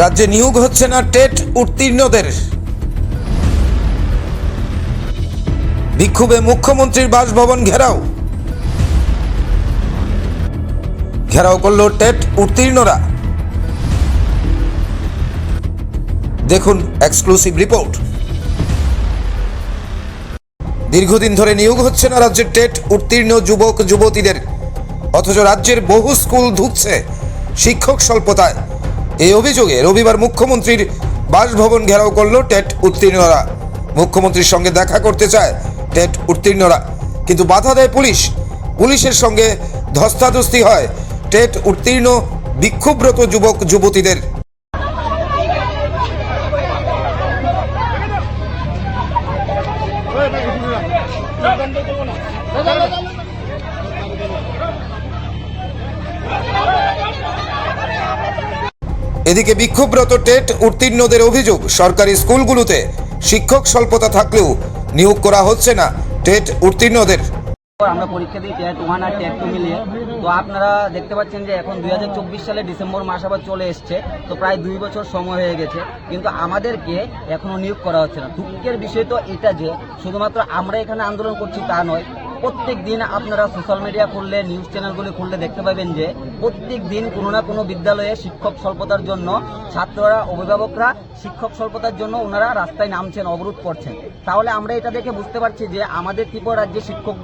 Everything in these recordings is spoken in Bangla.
রাজ্যে নিয়োগ হচ্ছে না, টেট উত্তীর্ণদের। বিক্ষোভে মুখ্যমন্ত্রীর বাসভবন ঘেরাও। ঘেরাও করল টেট উত্তীর্ণরা। দেখুন এক্সক্লুসিভ রিপোর্ট দীর্ঘদিন ধরে নিয়োগ হচ্ছে না রাজ্যের টেট উত্তীর্ণ যুবক যুবতীদের অথচ রাজ্যের বহু স্কুল ধুঁকছে শিক্ষক স্বল্পতায়। এই অভিযোগে রবিবার মুখ্যমন্ত্রীর বাসভবন ঘেরাও করল টেট উত্তীর্ণরা মুখ্যমন্ত্রীর সঙ্গে দেখা করতে চায় টেট উত্তীর্ণরা কিন্তু বাধা দেয় পুলিশ পুলিশের সঙ্গে ধস্তাধস্তি হয় টেট উত্তীর্ণ বিক্ষোভরত যুবক যুবতীদের এদিকে বিক্ষোভরত টেট উত্তীর্ণদের অভিযোগ, সরকারি স্কুলগুলোতে শিক্ষক স্বল্পতা থাকলেও নিয়োগ করা হচ্ছে না টেট উত্তীর্ণদের। আমরা পরীক্ষা দিই টেট ওয়ান আর টেট টু মিলিয়ে। তো আপনারা দেখতে পাচ্ছেন যে এখন দুই হাজার চব্বিশ সালে ডিসেম্বর মাস আবার চলে এসছে, তো প্রায় দুই বছর সময় হয়ে গেছে। কিন্তু আমাদেরকে এখনও নিয়োগ করা হচ্ছে না। দুঃখের বিষয় তো এটা যে, শুধুমাত্র আমরা এখানে আন্দোলন করছি তা নয় প্রত্যেক দিন আপনারা সোশ্যাল মিডিয়া খুললে নিউজ চ্যানেলগুলি খুললে দেখতে পাবেন যে প্রত্যেক দিন কোনো না কোনো বিদ্যালয়ে শিক্ষক স্বল্পতার জন্য ছাত্ররা, অভিভাবকরা শিক্ষক স্বল্পতার জন্য ওনারা রাস্তায় নামছেন, অবরোধ করছেন। তাহলে আমরা এটা দেখে বুঝতে পারছি যে, আমাদের ত্রিপুরা রাজ্যে শিক্ষক,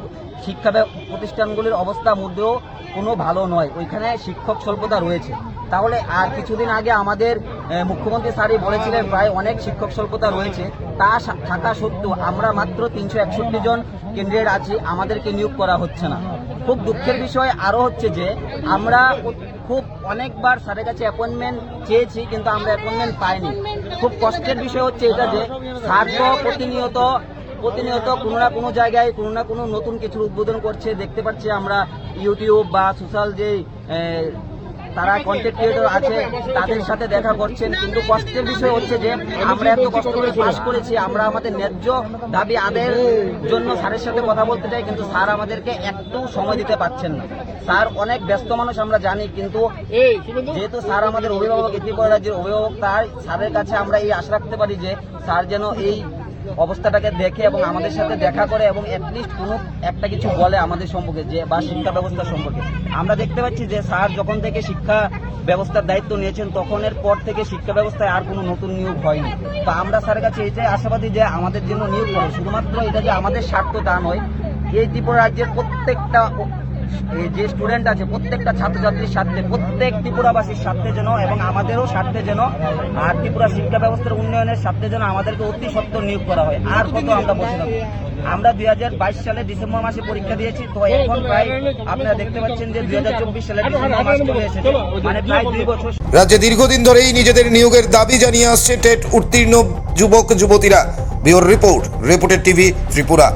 শিক্ষা প্রতিষ্ঠানগুলির অবস্থা মধ্যেও কোনো ভালো নয়। ওইখানে শিক্ষক স্বল্পতা রয়েছে। তাহলে আর কিছুদিন আগে আমাদের মুখ্যমন্ত্রী স্যারই বলেছিলেন, প্রায় অনেক শিক্ষক স্বল্পতা রয়েছে। তা থাকা সত্ত্বেও আমরা মাত্র তিনশো একষট্টি জন কেন্দ্রের আছি, আমাদেরকে নিয়োগ করা হচ্ছে না। খুব দুঃখের বিষয় আরও হচ্ছে যে, আমরা খুব অনেকবার স্যারের কাছে অ্যাপয়েন্টমেন্ট চেয়েছি, কিন্তু আমরা অ্যাপয়েন্টমেন্ট পাইনি। খুব কষ্টের বিষয় হচ্ছে এটা যে, স্যার তো প্রতিনিয়ত প্রতিনিয়ত কোনো না কোনো জায়গায় কোনো না কোনো নতুন কিছুর উদ্বোধন করছে। দেখতে পাচ্ছি আমরা ইউটিউব বা সোশ্যাল যে তারা কন্টেন্ট ক্রিয়েটর আছে, তাদের সাথে দেখা করছেন। কিন্তু কষ্টের বিষয় হচ্ছে যে, আমরা এত কষ্ট করে পাস করেছি, আমরা আমাদের ন্যায্য দাবি আদের জন্য স্যারের সাথে কথা বলতে চাই, কিন্তু স্যার আমাদেরকে একটু সময় দিতে পারছেন না। স্যার অনেক ব্যস্ত মানুষ, আমরা জানি, কিন্তু যেহেতু স্যার আমাদের অভিভাবক ত্রিপুরা রাজ্যের অভিভাবক, তাই স্যারের কাছে আমরা এই আশা রাখতে পারি যে, স্যার যেন এই অবস্থাটাকে দেখে এবং আমাদের সাথে দেখা করে এবং অ্যাটলিস্ট কোনো একটা কিছু বলে আমাদের সম্পর্কে যে, বা শিক্ষা ব্যবস্থা সম্পর্কে। আমরা দেখতে পাচ্ছি যে, স্যার যখন থেকে শিক্ষা ব্যবস্থার দায়িত্ব নিয়েছেন, তখনের পর থেকে শিক্ষা ব্যবস্থায় আর কোনো নতুন নিয়োগ হয়নি। তো আমরা স্যারের কাছে এটাই আশাবাদী যে, আমাদের জন্য নিয়োগ করে। শুধুমাত্র এটা যে আমাদের স্বার্থ তা নয়, এই ত্রিপুরা রাজ্যের প্রত্যেকটা যে স্টুডেন্ট আছে প্রত্যেকটা ছাত্রছাত্রীর স্বার্থে প্রত্যেক ত্রিপুরাবাসীর স্বার্থে যেন এবং আমাদেরও স্বার্থে যেন আর ত্রিপুরা শিক্ষা ব্যবস্থার উন্নয়নের স্বার্থে যেন আমাদেরকে অতি সত্ত্বর নিয়োগ করা হয়। আর কত আমরা বসে থাকব আমরা দুই সালে ডিসেম্বর মাসে পরীক্ষা দিয়েছি তো এখন প্রায় আপনারা দেখতে পাচ্ছেন যে দুই সালে ডিসেম্বর মাস চলে এসেছে। মানে প্রায় দুই বছর রাজ্যে দীর্ঘদিন ধরেই নিজেদের নিয়োগের দাবি জানিয়ে আসছে টেট উত্তীর্ণ যুবক যুবতীরা। বিওর রিপোর্ট রিপোর্টের টিভি ত্রিপুরা।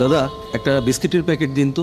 দাদা একটা বিস্কিটের প্যাকেট দিন তো।